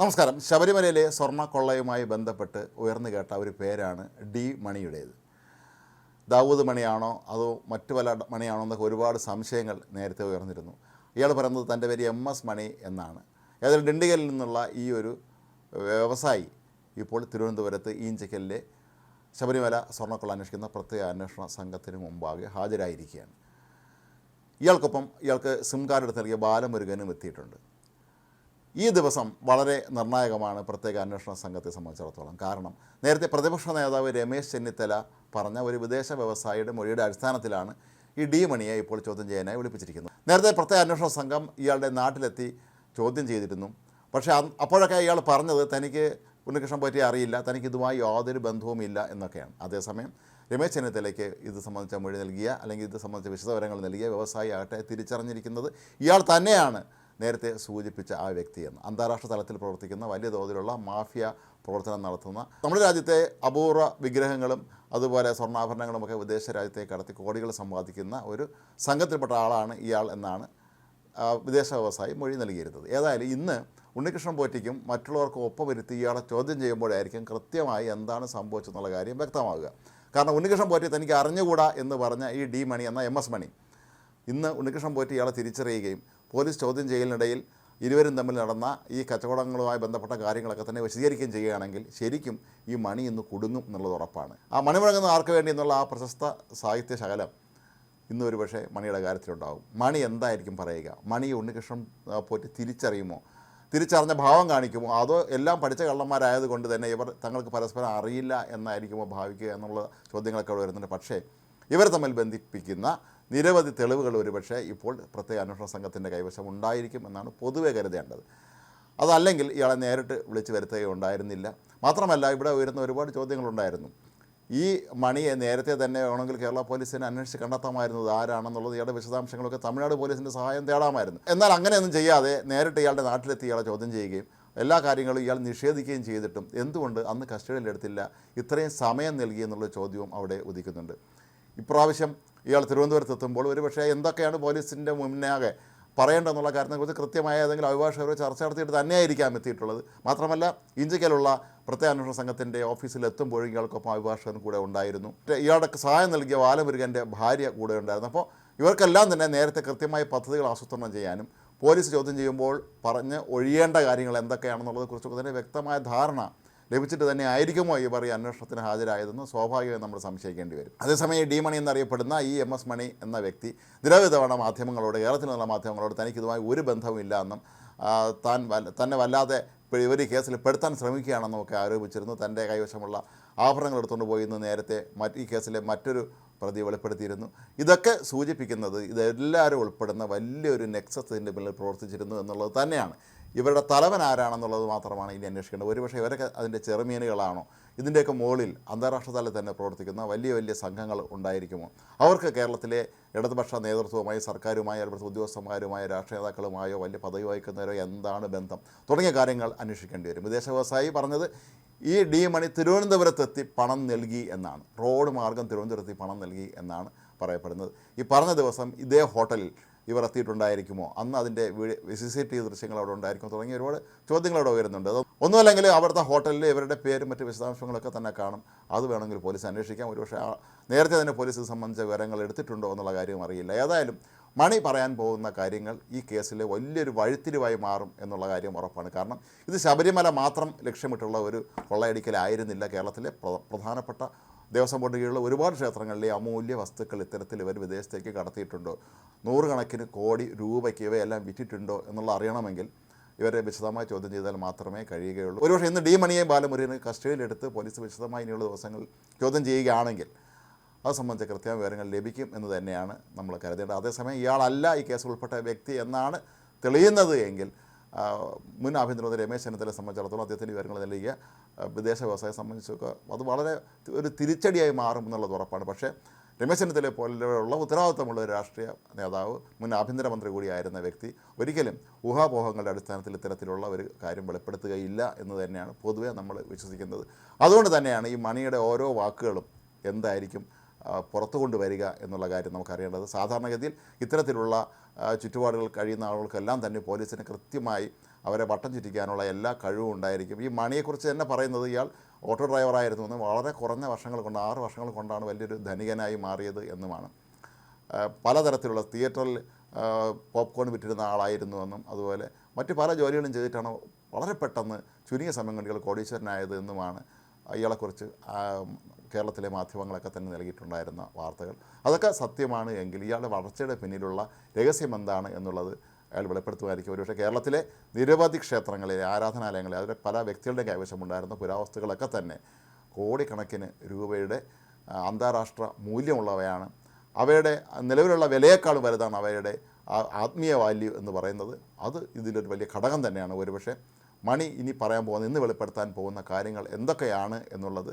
നമസ്കാരം. ശബരിമലയിലെ സ്വർണ കൊള്ളയുമായി ബന്ധപ്പെട്ട് ഉയർന്നു കേട്ട ഒരു പേരാണ് ഡി മണിയുടേത്. ദാവൂദ് മണിയാണോ? അതോ മറ്റു പല മണിയാണോ എന്നൊക്കെ ഒരുപാട് സംശയങ്ങൾ നേരത്തെ ഉയർന്നിരുന്നു. ഇയാൾ പറയുന്നത് തന്റെ പേര് എം എസ് മണി എന്നാണ്. ഏതായാലും ഡിണ്ടിഗലിൽ നിന്നുള്ള ഈ ഒരു വ്യവസായി ഇപ്പോൾ തിരുവനന്തപുരത്ത് ഈഞ്ചക്കലിലെ ശബരിമല സ്വർണക്കൊള്ള അന്വേഷിക്കുന്ന പ്രത്യേക അന്വേഷണ സംഘത്തിന് മുമ്പാകെ ഹാജരായിരിക്കുകയാണ്. ഇയാൾക്കൊപ്പം ഇയാൾക്ക് സിം കാർഡ് എടുത്ത് നൽകിയ ബാലമുരുകനും എത്തിയിട്ടുണ്ട്. ഈ ദിവസം വളരെ നിർണായകമാണ് പ്രത്യേക അന്വേഷണ സംഘത്തെ സംബന്ധിച്ചിടത്തോളം. കാരണം നേരത്തെ പ്രതിപക്ഷ നേതാവ് രമേശ് ചെന്നിത്തല പറഞ്ഞ ഒരു വിദേശ വ്യവസായിയുടെ മൊഴിയുടെ അടിസ്ഥാനത്തിലാണ് ഈ ഡി മണിയെ ഇപ്പോൾ ചോദ്യം ചെയ്യാനായി വിളിപ്പിച്ചിരിക്കുന്നത്. നേരത്തെ പ്രത്യേക അന്വേഷണ സംഘം ഇയാളുടെ നാട്ടിലെത്തി ചോദ്യം ചെയ്തിരുന്നു. പക്ഷേ അപ്പോഴൊക്കെ ഇയാൾ പറഞ്ഞത് തനിക്ക് ഉണ്ണികൃഷ്ണൻ പറ്റി അറിയില്ല തനിക്ക് ഇതുമായി യാതൊരു ബന്ധവുമില്ല എന്നൊക്കെയാണ്. അതേസമയം രമേശ് ചെന്നിത്തലയ്ക്ക് ഇത് സംബന്ധിച്ച മൊഴി നൽകിയ അല്ലെങ്കിൽ ഇത് സംബന്ധിച്ച വിശദവിവരങ്ങൾ നൽകിയ വ്യവസായി ആകട്ടെ തിരിച്ചറിഞ്ഞിരിക്കുന്നത് ഇയാൾ തന്നെയാണ് നേരത്തെ സൂചിപ്പിച്ച ആ വ്യക്തിയെന്ന്. അന്താരാഷ്ട്ര തലത്തിൽ പ്രവർത്തിക്കുന്ന വലിയ തോതിലുള്ള മാഫിയ പ്രവർത്തനം നടത്തുന്ന നമ്മുടെ രാജ്യത്തെ അപൂർവ വിഗ്രഹങ്ങളും അതുപോലെ സ്വർണാഭരണങ്ങളുമൊക്കെ വിദേശ രാജ്യത്തെ കടത്തി കോടികൾ സമ്പാദിക്കുന്ന ഒരു സംഘത്തിൽപ്പെട്ട ആളാണ് ഇയാൾ എന്നാണ് വിദേശ വ്യവസായി മൊഴി നൽകിയിരുന്നത്. ഏതായാലും ഇന്ന് ഉണ്ണികൃഷ്ണൻ പോറ്റിക്കും മറ്റുള്ളവർക്കും ഒപ്പമിരുത്തി ഇയാളെ ചോദ്യം ചെയ്യുമ്പോഴായിരിക്കും കൃത്യമായി എന്താണ് സംഭവിച്ചെന്നുള്ള കാര്യം വ്യക്തമാകുക കാരണം ഉണ്ണികൃഷ്ണൻ പോറ്റി തനിക്ക് അറിഞ്ഞുകൂടാ എന്ന് പറഞ്ഞ ഈ ഡി മണി എന്ന എം എസ് മണി ഇന്ന് ഉണ്ണികൃഷ്ണൻ പോറ്റി ഇയാളെ തിരിച്ചറിയുകയും പോലീസ് ചോദ്യം ചെയ്യലിനിടയിൽ ഇരുവരും തമ്മിൽ നടന്ന ഈ കച്ചവടങ്ങളുമായി ബന്ധപ്പെട്ട കാര്യങ്ങളൊക്കെ തന്നെ വിശദീകരിക്കുകയും ചെയ്യുകയാണെങ്കിൽ ശരിക്കും ഈ മണി ഇന്ന് കുടുങ്ങും എന്നുള്ളത് ഉറപ്പാണ്. ആ മണി മുഴങ്ങുന്ന ആർക്ക് വേണ്ടി എന്നുള്ള ആ പ്രശസ്ത സാഹിത്യ ശകലം ഇന്ന് ഒരു പക്ഷേ മണിയുടെ കാര്യത്തിലുണ്ടാവും. മണി എന്തായിരിക്കും പറയുക? മണി ഉണ്ണികൃഷ്ണൻ പോറ്റി തിരിച്ചറിയുമോ? തിരിച്ചറിഞ്ഞ ഭാവം കാണിക്കുമോ? അതോ എല്ലാം പഠിച്ച കള്ളന്മാരായതുകൊണ്ട് തന്നെ ഇവർ തങ്ങൾക്ക് പരസ്പരം അറിയില്ല എന്നായിരിക്കുമോ ഭാവിക്കുക എന്നുള്ള ചോദ്യങ്ങളൊക്കെ അവിടെ വരുന്നുണ്ട്. പക്ഷേ ഇവർ തമ്മിൽ ബന്ധിപ്പിക്കുന്ന നിരവധി തെളിവുകൾ ഒരുപക്ഷെ ഇപ്പോൾ പ്രത്യേക അന്വേഷണ സംഘത്തിന്റെ കൈവശം ഉണ്ടായിരിക്കും എന്നാണ് പൊതുവെ കരുതേണ്ടത്. അതല്ലെങ്കിൽ ഇയാളെ നേരിട്ട് വിളിച്ച് വരുത്തുകയുണ്ടായിരുന്നില്ല മാത്രമല്ല ഇവിടെ ഉയരുന്ന ഒരുപാട് ചോദ്യങ്ങളുണ്ടായിരുന്നു. ഈ മണിയെ നേരത്തെ തന്നെ വേണമെങ്കിൽ കേരള പോലീസിനെ അന്വേഷിച്ച് കണ്ടെത്താമായിരുന്നത് ആരാണെന്നുള്ളത് ഇയാളുടെ വിശദാംശങ്ങളൊക്കെ തമിഴ്നാട് പോലീസിന്റെ സഹായം തേടാമായിരുന്നു. എന്നാൽ അങ്ങനെയൊന്നും ചെയ്യാതെ നേരിട്ട് ഇയാളുടെ നാട്ടിലെത്തി ഇയാളെ ചോദ്യം ചെയ്യുകയും എല്ലാ കാര്യങ്ങളും ഇയാൾ നിഷേധിക്കുകയും ചെയ്തിട്ടും എന്തുകൊണ്ട് അന്ന് കസ്റ്റഡിയിലെടുത്തില്ല ഇത്രയും സമയം നൽകി എന്നുള്ള ചോദ്യവും അവിടെ ഉദിക്കുന്നുണ്ട്. ഇപ്രാവശ്യം ഇയാൾ തിരുവനന്തപുരത്ത് എത്തുമ്പോൾ ഒരു പക്ഷേ എന്തൊക്കെയാണ് പോലീസിന്റെ മുന്നാകെ പറയേണ്ടതെന്നുള്ള കാര്യത്തെക്കുറിച്ച് കൃത്യമായ ഏതെങ്കിലും അഭിഭാഷകരോ ചർച്ച നടത്തിയിട്ട് തന്നെയായിരിക്കാം എത്തിയിട്ടുള്ളത്. മാത്രമല്ല ഇഞ്ചിക്കലുള്ള പ്രത്യേക അന്വേഷണ സംഘത്തിന്റെ ഓഫീസിൽ എത്തുമ്പോഴും ഇയാൾക്കൊപ്പം അഭിഭാഷകൻ കൂടെ ഉണ്ടായിരുന്നു. ഇയാളുടെ സഹായം നൽകിയ ബാലമുരുകന്റെ ഭാര്യ കൂടെ ഉണ്ടായിരുന്നു. അപ്പോൾ ഇവർക്കെല്ലാം തന്നെ നേരത്തെ കൃത്യമായ പദ്ധതികൾ ആസൂത്രണം ചെയ്യാനും പോലീസ് ചോദ്യം ചെയ്യുമ്പോൾ പറഞ്ഞ് ഒഴിയേണ്ട കാര്യങ്ങൾ എന്തൊക്കെയാണെന്നുള്ളതിനെക്കുറിച്ചൊക്കെ തന്നെ വ്യക്തമായ ധാരണ ലഭിച്ചിട്ട് തന്നെ ആയിരിക്കുമോ ഇവർ ഈ അന്വേഷണത്തിന് ഹാജരായതെന്ന് സ്വാഭാവികമായി നമ്മൾ സംശയിക്കേണ്ടി വരും. അതേസമയം ഡി മണി എന്നറിയപ്പെടുന്ന ഈ എം എസ് മണി എന്ന വ്യക്തി നിരവധി തവണ മാധ്യമങ്ങളോട് കേരളത്തിൽ നിന്നുള്ള മാധ്യമങ്ങളോട് തനിക്കിതുമായി ഒരു ബന്ധവുമില്ല എന്നും താൻ തന്നെ വല്ലാതെ ഇവർ ഈ കേസിൽ പെടുത്താൻ ശ്രമിക്കുകയാണെന്നും ഒക്കെ ആരോപിച്ചിരുന്നു. തന്റെ കൈവശമുള്ള ആഭരണങ്ങൾ എടുത്തുകൊണ്ട് പോയി എന്ന് നേരത്തെ മറ്റ് ഈ കേസിലെ മറ്റൊരു പ്രതി വെളിപ്പെടുത്തിയിരുന്നു. ഇതൊക്കെ സൂചിപ്പിക്കുന്നത് ഇതെല്ലാവരും ഉൾപ്പെടുന്ന വലിയൊരു നെക്സസ് ഇതിന്റെ പിന്നിൽ പ്രവർത്തിച്ചിരുന്നു എന്നുള്ളത് തന്നെയാണ്. ഇവരുടെ തലവൻ ആരാണെന്നുള്ളത് മാത്രമാണ് ഇനി അന്വേഷിക്കേണ്ടത്. ഒരുപക്ഷെ ഇവരൊക്കെ അതിന്റെ ചെറുമീനുകളാണോ? ഇതിന്റെയൊക്കെ മുകളിൽ അന്താരാഷ്ട്ര തലത്തിൽ തന്നെ പ്രവർത്തിക്കുന്ന വലിയ വലിയ സംഘങ്ങൾ ഉണ്ടായിരിക്കുമോ? അവർക്ക് കേരളത്തിലെ ഇടതുപക്ഷ നേതൃത്വവുമായി സർക്കാരുമായി ഇടപെടുത്ത ഉദ്യോഗസ്ഥന്മാരുമായ രാഷ്ട്രീയ നേതാക്കളുമായോ വലിയ പദവി വഹിക്കുന്നവരോ എന്താണ് ബന്ധം? തുടങ്ങിയ കാര്യങ്ങൾ അന്വേഷിക്കേണ്ടി വരും. വിദേശ വ്യവസായി പറഞ്ഞത് ഈ ഡി മണി തിരുവനന്തപുരത്തെത്തി പണം നൽകി എന്നാണ്. റോഡ് മാർഗം തിരുവനന്തപുരത്ത് പണം നൽകി എന്നാണ് പറയപ്പെടുന്നത്. ഈ പറഞ്ഞ ദിവസം ഇതേ ഹോട്ടലിൽ ഇവർ എത്തിയിട്ടുണ്ടായിരിക്കുമോ അന്ന് അതിന്റെ സി സി ടി വി ദൃശ്യങ്ങൾ അവിടെ ഉണ്ടായിരിക്കും. തുടങ്ങിയ ഒരുപാട് ചോദ്യങ്ങൾ അവിടെ വരുന്നുണ്ട്. ഒന്നുമല്ലെങ്കിൽ അവിടുത്തെ ഹോട്ടലിൽ ഇവരുടെ പേരും മറ്റ് വിശദാംശങ്ങളൊക്കെ തന്നെ കാണും. അത് വേണമെങ്കിൽ പോലീസ് അന്വേഷിക്കാം. ഒരുപക്ഷെ നേരത്തെ തന്നെ പോലീസ് സംബന്ധിച്ച വിവരങ്ങൾ എടുത്തിട്ടുണ്ടോ എന്നുള്ള കാര്യം അറിയില്ല. ഏതായാലും മണി പറയാൻ പോകുന്ന കാര്യങ്ങൾ ഈ കേസിൽ വലിയൊരു വഴിത്തിരിവായി മാറും എന്നുള്ള കാര്യം ഉറപ്പാണ്. കാരണം ഇത് ശബരിമല മാത്രം ലക്ഷ്യമിട്ടുള്ള ഒരു കൊള്ളയടിക്കലായിരുന്നില്ല കേരളത്തിലെ പ്ര- പ്രധാനപ്പെട്ട ദേവസ്വം കീഴിലുള്ള ഒരുപാട് ക്ഷേത്രങ്ങളിലെ അമൂല്യ വസ്തുക്കൾ ഇത്തരത്തിൽ ഇവർ വിദേശത്തേക്ക് കടത്തിയിട്ടുണ്ടോ. നൂറുകണക്കിന് കോടി രൂപയ്ക്ക് ഇവയെല്ലാം വിറ്റിട്ടുണ്ടോ എന്നുള്ള അറിയണമെങ്കിൽ ഇവരെ വിശദമായി ചോദ്യം ചെയ്താൽ മാത്രമേ കഴിയുകയുള്ളൂ. ഒരുപക്ഷെ ഇന്ന് ഡി മണിയെയും ബാലമുരുകനെ കസ്റ്റഡിയിലെടുത്ത് പോലീസ് വിശദമായി ഇനിയുള്ള ദിവസങ്ങളിൽ ചോദ്യം ചെയ്യുകയാണെങ്കിൽ അത് സംബന്ധിച്ച കൃത്യമായ വിവരങ്ങൾ ലഭിക്കും എന്ന് തന്നെയാണ് നമ്മൾ കരുതേണ്ടത്. അതേസമയം ഇയാളല്ല ഈ കേസിൽ ഉൾപ്പെട്ട വ്യക്തി എന്നാണ് തെളിയുന്നത് എങ്കിൽ മുൻ ആഭ്യന്തരമന്ത്രി രമേശ് ചെന്നിത്തലയെ സംബന്ധിച്ചിടത്തോളം അദ്ദേഹത്തിന്റെ വിവരങ്ങൾ നൽകിയ വിദേശ വ്യവസായം സംബന്ധിച്ചൊക്കെ അത് വളരെ ഒരു തിരിച്ചടിയായി മാറും എന്നുള്ളത് ഉറപ്പാണ്. പക്ഷേ രമേശ് ചെന്നിത്തലയെ പോലെയുള്ള ഉത്തരവാദിത്തമുള്ള ഒരു രാഷ്ട്രീയ നേതാവ് മുൻ ആഭ്യന്തരമന്ത്രി കൂടിയായിരുന്ന വ്യക്തി ഒരിക്കലും ഊഹാപോഹങ്ങളുടെ അടിസ്ഥാനത്തിൽ ഇത്തരത്തിലുള്ള ഒരു കാര്യം വെളിപ്പെടുത്തുകയില്ല എന്ന് തന്നെയാണ് പൊതുവേ നമ്മൾ വിശ്വസിക്കുന്നത്. അതുകൊണ്ട് തന്നെയാണ് ഈ മണിയുടെ ഓരോ വാക്കുകളും എന്തായിരിക്കും പുറത്തു കൊണ്ടുവരിക എന്നുള്ള കാര്യം നമുക്കറിയേണ്ടത്. സാധാരണഗതിയിൽ ഇത്തരത്തിലുള്ള ചുറ്റുപാടുകൾ കഴിയുന്ന ആളുകൾക്കെല്ലാം തന്നെ പോലീസിന് കൃത്യമായി അവരെ വട്ടം ചുറ്റിക്കാനുള്ള എല്ലാ കഴിവും ഉണ്ടായിരിക്കും. ഈ മണിയെക്കുറിച്ച് തന്നെ പറയുന്നത് ഇയാൾ ഓട്ടോ ഡ്രൈവറായിരുന്നു എന്ന് വളരെ കുറഞ്ഞ വർഷങ്ങൾ കൊണ്ട് ആറ് വർഷങ്ങൾ കൊണ്ടാണ് വലിയൊരു ധനികനായി മാറിയത് എന്നുമാണ്. പലതരത്തിലുള്ള തിയേറ്ററിൽ പോപ്കോൺ വിറ്റിരുന്ന ആളായിരുന്നുവെന്നും അതുപോലെ മറ്റ് പല ജോലികളും ചെയ്തിട്ടാണ് വളരെ പെട്ടെന്ന് ചുരുങ്ങിയ സമയം കൊണ്ട് ഇയാൾ കോടീശ്വരനായത് എന്നുമാണ് ഇയാളെക്കുറിച്ച് കേരളത്തിലെ മാധ്യമങ്ങളൊക്കെ തന്നെ നൽകിയിട്ടുണ്ടായിരുന്ന വാർത്തകൾ. അതൊക്കെ സത്യമാണ് എങ്കിൽ ഇയാളുടെ വളർച്ചയുടെ പിന്നിലുള്ള രഹസ്യം എന്താണ് എന്നുള്ളത് അയാൾ വെളിപ്പെടുത്തുമായിരിക്കും. ഒരുപക്ഷെ കേരളത്തിലെ നിരവധി ക്ഷേത്രങ്ങളിലെ ആരാധനാലയങ്ങളിൽ അതിലെ പല വ്യക്തികളുടെ കൈവശമുണ്ടായിരുന്ന പുരാവസ്തുക്കളൊക്കെ തന്നെ കോടിക്കണക്കിന് രൂപയുടെ അന്താരാഷ്ട്ര മൂല്യമുള്ളവയാണ്. അവയുടെ നിലവിലുള്ള വിലയേക്കാൾ വലുതാണ് അവയുടെ ആത്മീയ വാല്യൂ എന്ന് പറയുന്നത്. അത് ഇതിലൊരു വലിയ ഘടകം തന്നെയാണ്. ഒരുപക്ഷെ മണി ഇനി പറയാൻ പോകുന്ന ഇന്ന് വെളിപ്പെടുത്താൻ പോകുന്ന കാര്യങ്ങൾ എന്തൊക്കെയാണ് എന്നുള്ളത്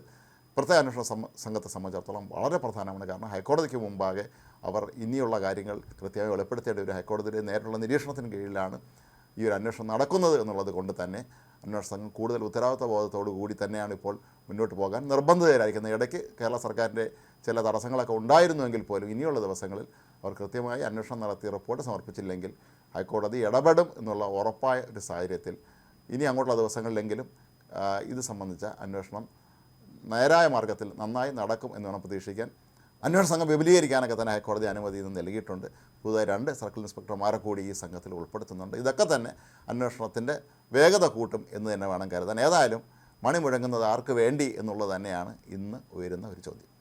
പ്രത്യേക അന്വേഷണ സംഘത്തെ സംബന്ധിച്ചിടത്തോളം വളരെ പ്രധാനമാണ്. കാരണം ഹൈക്കോടതിക്ക് മുമ്പാകെ അവർ ഇനിയുള്ള കാര്യങ്ങൾ കൃത്യമായി വെളിപ്പെടുത്തേണ്ട ഒരു ഹൈക്കോടതിയുടെ നേരിട്ടുള്ള നിരീക്ഷണത്തിന് കീഴിലാണ് ഈ ഒരു അന്വേഷണം നടക്കുന്നത് എന്നുള്ളത് കൊണ്ട് തന്നെ അന്വേഷണ സംഘം കൂടുതൽ ഉത്തരവാദിത്വ ബോധത്തോടു കൂടി തന്നെയാണ് ഇപ്പോൾ മുന്നോട്ട് പോകാൻ നിർബന്ധിതരായിരിക്കുന്നത്. ഇടയ്ക്ക് കേരള സർക്കാരിന്റെ ചില തടസ്സങ്ങളൊക്കെ ഉണ്ടായിരുന്നുവെങ്കിൽ പോലും ഇനിയുള്ള ദിവസങ്ങളിൽ അവർ കൃത്യമായി അന്വേഷണം നടത്തി റിപ്പോർട്ട് സമർപ്പിച്ചില്ലെങ്കിൽ ഹൈക്കോടതി ഇടപെടും എന്നുള്ള ഉറപ്പായ ഒരു സാഹചര്യത്തിൽ ഇനി അങ്ങോട്ടുള്ള ദിവസങ്ങളിലെങ്കിലും ഇത് സംബന്ധിച്ച അന്വേഷണം നേരായ മാർഗത്തിൽ നന്നായി നടക്കും എന്ന് വേണം പ്രതീക്ഷിക്കാൻ. അന്വേഷണ സംഘം വിപുലീകരിക്കാനൊക്കെ തന്നെ ഹൈക്കോടതി അനുമതി ഇന്ന് നൽകിയിട്ടുണ്ട്. പുതുതായി രണ്ട് സർക്കിൾ ഇൻസ്പെക്ടർമാരെ കൂടി ഈ സംഘത്തിൽ ഉൾപ്പെടുത്തുന്നുണ്ട്. ഇതൊക്കെ തന്നെ അന്വേഷണത്തിന്റെ വേഗത കൂട്ടും എന്ന് തന്നെ വേണം കരുതാൻ. ഏതായാലും മണി മുഴങ്ങുന്നത് ആർക്ക് വേണ്ടി എന്നുള്ളത് തന്നെയാണ് ഇന്ന് ഉയരുന്ന ഒരു ചോദ്യം.